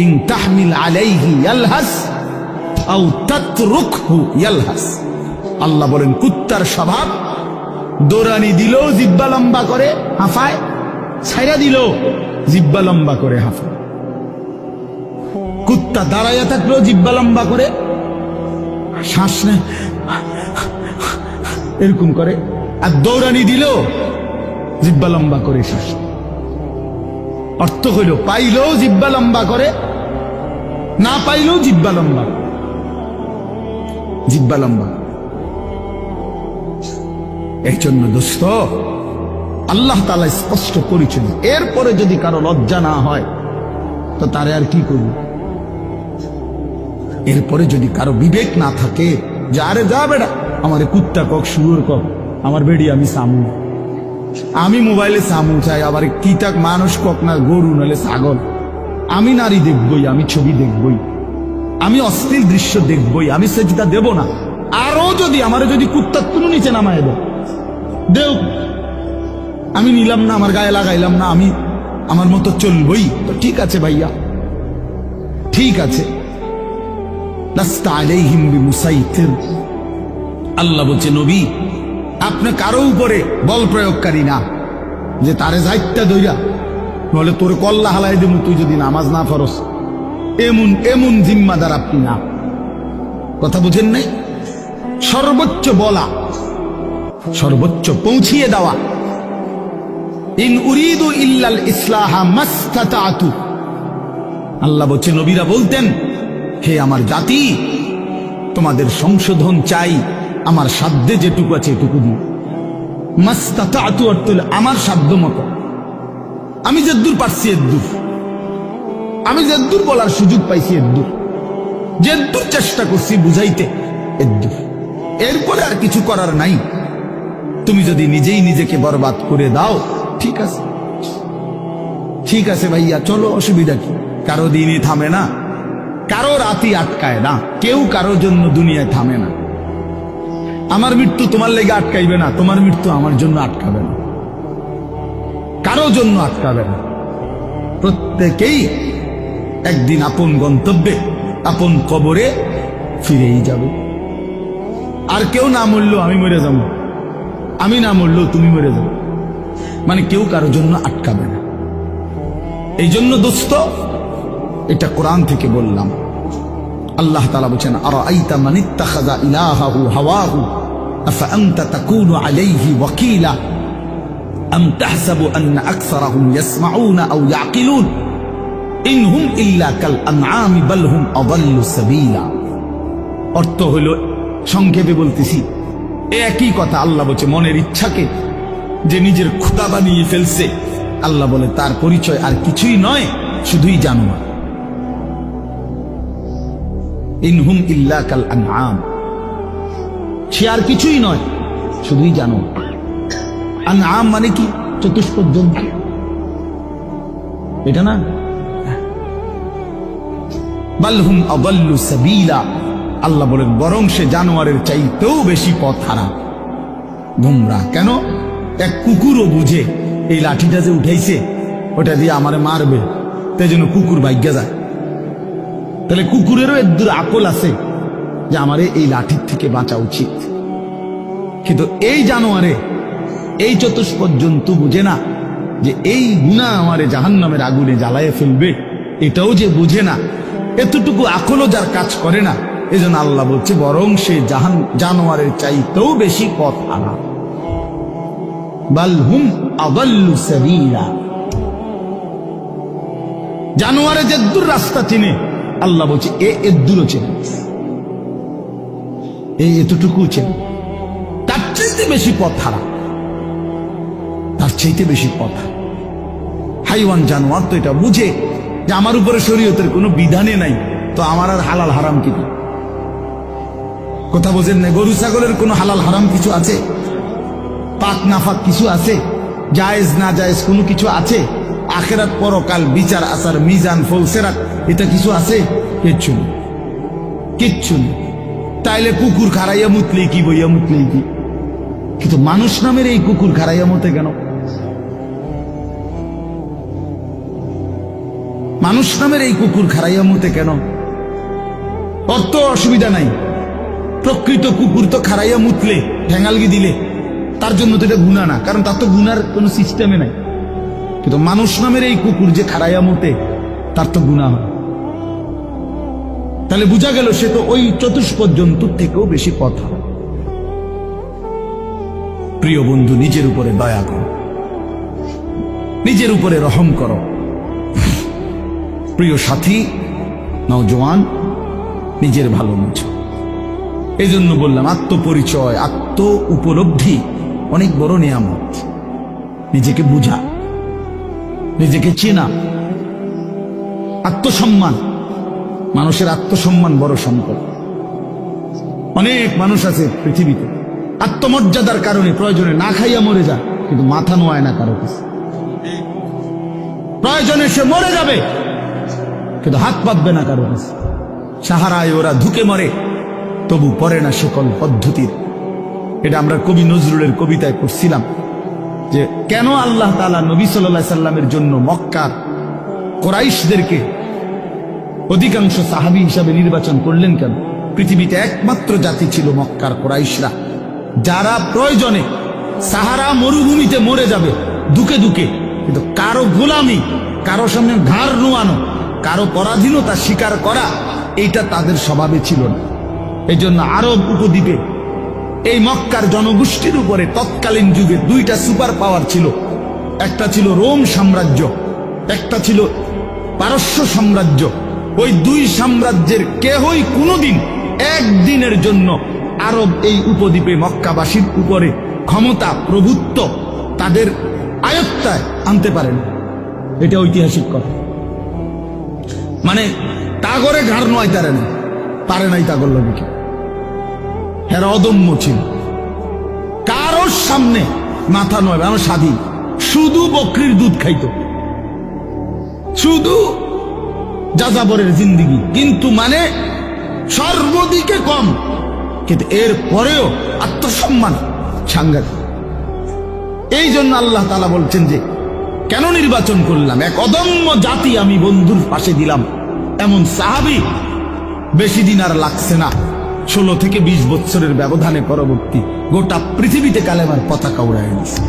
In তাহমিল আলাইহি ইয়ালহাস আও তাতরুকহু ইয়ালহাস আল্লাহ বলেন, কুত্তার স্বভাব, দৌড়ানি দিল, জিব্বা লম্বা করে হাফায় ছাইরা দিল, জিব্বা লম্বা করে হাফায় কুত্তা দাঁড়াইয়া থাকল, জিব্বা লম্বা করে, শ্বাস নেয়, এরকম করে, আর দৌড়ানি দিল, জিব্বা লম্বা করে শ্বাস। অর্থ হইল, পাইলেও জিব্বা লম্বা করে, না পাইলেও জিব্বা লম্বা। জিব্বা লম্বা। এর জন্য দোস্ত, আল্লাহ তালা স্পষ্ট করেছেন, এরপরে যদি কারও লজ্জা না হয়, তো তারে আর কি করব? এরপরে যদি কারও বিবেক না থাকে, যে আরে যা বেড়া আমার কুত্তা কক, শুয়োর কক, আমার বেড়ি আমি সামু। আমি মোবাইলে সামু চাই, আবার কি তাক মানুষ কক না গরু নালে ছাগল। আমি নারী দেখবই, আমি ছবি দেখবই। আমি অস্থির দৃশ্য দেখবই, আমি সেটা দেব না। আরও যদি আমার যদি কুত্তার তুলো নিচে নামায় দেব দেও আমি নিলাম না, আমার গায়ে লাগাইলাম না, আমি আমার মতো চলবই। তো ঠিক আছে ভাইয়া। ঠিক আছে। আল্লাহ বলছে, নবী আপনি কারও উপরে বল প্রয়োগকারী না। যে তারে যাইত্যা দইরা নলে তোর কল্লা হালাই দেবো তুই যদি নামাজ না ফরস। এমন এমন জিম্মাদার আপনি না। কথা বুঝেন নাই? সর্বোচ্চ বলা, সর্বোচ্চ পৌঁছিয়ে দেওয়া। ইন উরিদু ইল্লাল ইসলাহা মাস্তাতাতু। আল্লাহ বলছে, নবীরা বলতেন, হে আমার জাতি, তোমাদের সংশোধন চাই। আমার সাধ্যে যেটুকু আছে এটুকু দিই। আমার সাধ্য মতো। আমি যেদূর পারছি এদ্দূর। আমি যেদূর বলার সুযোগ পাইছি এদ্দূর। যেদূর চেষ্টা করছি বুঝাইতে এদ্দূর। এরপরে আর কিছু করার নাই। তুমি যদি নিজেই নিজেকে বরবাদ করে দাও, ঠিক আছে। ঠিক আছে ভাইয়া, চলো, অসুবিধা কি? কারও দিনই থামে না। কারও রাতি আটকায় না। কেউ কারোর জন্য দুনিয়ায় থামে না। আমার মৃত্যু তোমার লেগে আটকাইবে না, তোমার মৃত্যু আমার জন্য আটকাবে না। কারও জন্য আটকাবে না। প্রত্যেকেই একদিন আপন গন্তব্যে, আপন কবরে ফিরেই যাবে। আর কেউ না মরলেও আমি মরে যাব। আমি না মরলেও তুমি মরে যাবে। মানে কেউ কারও জন্য আটকাবে না। এই জন্য দোস্ত, এটা কোরআন থেকে বললাম। আল্লাহ তালা বলছেন আর আইতা মানিত্তাখাযা ইলাহাহু হাওয়াহু? তাকুনু আলাইহি ওয়াকিলা আম তাহসাবু আন্না আকসারাহুম ইয়াসমাউনা আও ইয়াকিলুন ইন হুম ইল্লা কাল আনআমি বাল হুম আদাল্লু সাবিলা অর্থ হইল সংক্ষেপে বলতেছি একই কথা আল্লাহ বলছে, মনের ইচ্ছাকে যে নিজের খুদা বানিয়ে ফেলছে, আল্লাহ বলে, তার পরিচয় আর কিছুই নয়, শুধুই জানোয়ার। ইনহুম ইল্লা কাল আনআম। সে আর কিছুই নয়, শুধুই জানো। আনআম মানে কি? চতুষ্পদ জন্তু এটা না? বালহুম আদাল্লু সাবিলা। আল্লাহ বলেন, বরং সে জানোয়ারের চাইতেও বেশি পথ হারা। গুমরা কেন? এক কুকুরও বুঝে, এই লাঠিটা যে উঠাইছে, ওটা দিয়ে আমারে মারবে। তাই জন্য কুকুর ভাগ্যা যায়। তাহলে কুকুরেরও এদূর আকল আছে। যে আমারে এই লাঠির থেকে বাঁচা উচিত। কিন্তু এই জানোয়ারে, এই চতুষ্পদ জন্তু বুঝে না যে এই গুণা আমারে জাহান নামের আগুনে জ্বালায় ফেলবে। এটাও যে বুঝে না, এতটুকু আকলও যার কাজ করে না, এজন্য আল্লাহ বলছে, বরং সে জাহান, জানোয়ারের চাইতেও বেশি পথ আনা। বাল হুম আদাল্লু সাবিলা। জানোয়ারে যেদূর রাস্তা চিনে, আল্লাহ বলছে, এ এদূরও চেনে। এই এতটুকু চেনে তার চাইতে বেশি পথ হারা। তার চাইতে বেশি পথ হাইওয়ান জানোয়ার তো এটা বুঝে যে আমার উপরে শরীয়তের কোনো বিধানে নাই, তো আমার আর হালাল হারাম কি কথা বোঝেন না গরু, ছাগলের কোনো হালাল হারাম কিছু আছে? পাক, নাফাক কিছু আছে? জায়েজ, না জায়েজ কোনো কিছু আছে? আখেরাত, পরকাল, বিচার আসার মিজান ফলসেরাত এটা কিছু আছে? কিচ্ছু নেই। কিচ্ছু নেই। তাইলে কুকুর খারাইয়া মুতলেই কি বইয়া মুতলেই কি? কিন্তু মানুষ নামের এই কুকুর খারাইয়া মতে কেন? মানুষ নামের এই কুকুর খারাইয়া মতে কেন? অত অসুবিধা নাই। প্রকৃত কুকুর তো খারাইয়া মুতলে ঠ্যাঙ্গালগি দিলে। তার জন্য তো এটা গুণা না, কারণ তার তো গুনার কোনো সিস্টেমে নাই। কিন্তু মানুষ নামের এই কুকুর যে খারাইয়া মতে তার তো গুণা হয়। তাহলে বোঝা গেল সে তো ওই চতুষ্পদ থেকেও বেশি কথা প্রিয় বন্ধু, নিজের উপরে দয়া করো। নিজের উপরে রহম করো। প্রিয় সাথী নওজোয়ান নিজের ভালো বুঝো এই জন্য বললাম, আত্মপরিচয়, আত্ম উপলব্ধি অনেক বড় নিয়ামত। নিজেকে বুঝা, নিজেকে চেনা, আত্মসম্মান। মানুষের আত্মসম্মান বড় সম্পদ। অনেক মানুষ আছে পৃথিবীতে। আত্মমর্যাদার কারণে প্রয়োজনে না খাইয়া মরে যায় কিন্তু মাথা নোয়ায় না কারও কাছে। প্রয়োজনে সে মরে যাবে, কিন্তু হাত পাতবে না কারও কাছে। সাহারায় ওরা ধুকে মরে, তবু পরে না সকল পদ্ধতির। এটা আমরা কবি নজরুলের কবিতায় পড়ছিলাম, যে কেন আল্লাহ তালা নবী সাল্লাহ সাল্লামের জন্য মক্কার কোরাইশদেরকে অধিকাংশ সাহাবি হিসাবে নির্বাচন করলেন কেন? পৃথিবীতে একমাত্র জাতি ছিল মক্কার কোরাইশরা। যারা প্রয়োজনে সাহারা মরুভূমিতে মরে যাবে, দুকে দুকে। কিন্তু কারও গোলামি, কারও সামনে ঘাড় নোয়ানো, কারও পরাধীনতা স্বীকার করা, এইটা তাদের স্বভাবে ছিল না। এই জন্য আরব উপদ্বীপে এই মক্কার জনগোষ্ঠীর উপরে তৎকালীন যুগে দুইটা সুপার পাওয়ার ছিল। একটা ছিল রোম সাম্রাজ্য, একটা ছিল পারস্য সাম্রাজ্য। ওই দুই সাম্রাজ্যের কেহই কোনোদিন একদিনের জন্য আরব এই উপদ্বীপে মক্কাবাসীর উপরে ক্ষমতা, প্রভুত্ব তাদের আয়ত্তায় আনতে পারেন। এটা ঐতিহাসিক কথা। মানে তাগরে ঘাড় নয় তারে না, পারে নাই তাগর লগে কেউ। হেরা অদম্য ছিল। কারোর সামনে মাথা নয় আমার স্বাধীন। শুধু বকরির দুধ খাইতো। শুধু যাযাবরের জিন্দিগি। কিন্তু মানে সর্বদিকে কম। কিন্তু এর পরেও আত্মসম্মান সাংঘাতিক। এই জন্য আল্লাহ তালা বলছেন যে, কেন নির্বাচন করলাম? এক অদম্য জাতি আমি বন্ধুর পাশে দিলাম। এমন সাহাবি বেশি দিন আর লাগছে না। ষোলো থেকে বিশ বছরের ব্যবধানে পরবর্তী গোটা পৃথিবীতে কালেমার পতাকা উড়ায় এনেছে